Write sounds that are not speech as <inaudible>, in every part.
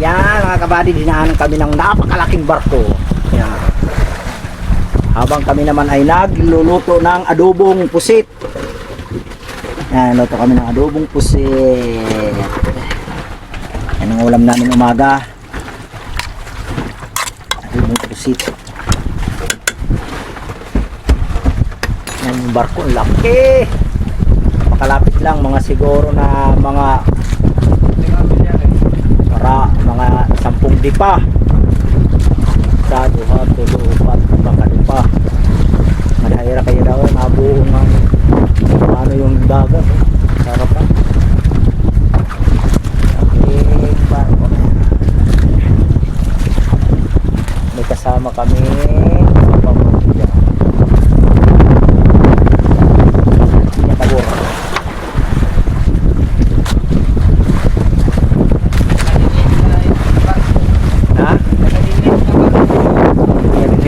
Yan mga kabady, dinaanan kami ng napakalaking barko. Yan. Habang kami naman ay nagluluto ng adobong pusit. Yan, luto kami ng adobong pusit. Yan ang ulam namin umaga. Adobong pusit. Yan yung barko, laki. Makalapit lang, mga siguro na mga para mga sampung dipa sa duha tulo upat baka dipa madahira kayo daw nabuong ang ano yung dagat eh. sarap na. May kasama kami sa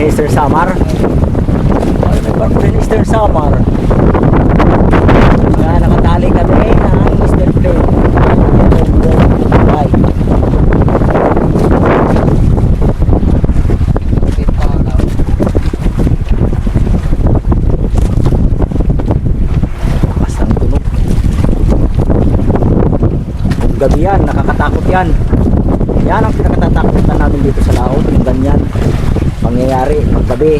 Yan, Mr. Samar. Ay, may barko rin Mr. Samar. Kaya nakatali kami ng Mr. Kung gabi yan, nakakatakot yan. Yan ang pinakatatakutan namin dito sa laot, yung ganyan. Pangyayari, pag gabi,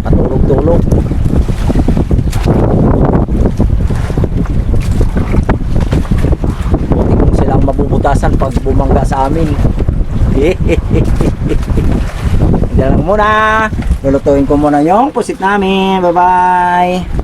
patulog-tulog. Buti kung silang mabubutasan pag bumangga sa amin. <laughs> Diyan lang muna. Lulutuin ko muna yung pusit namin. Bye-bye.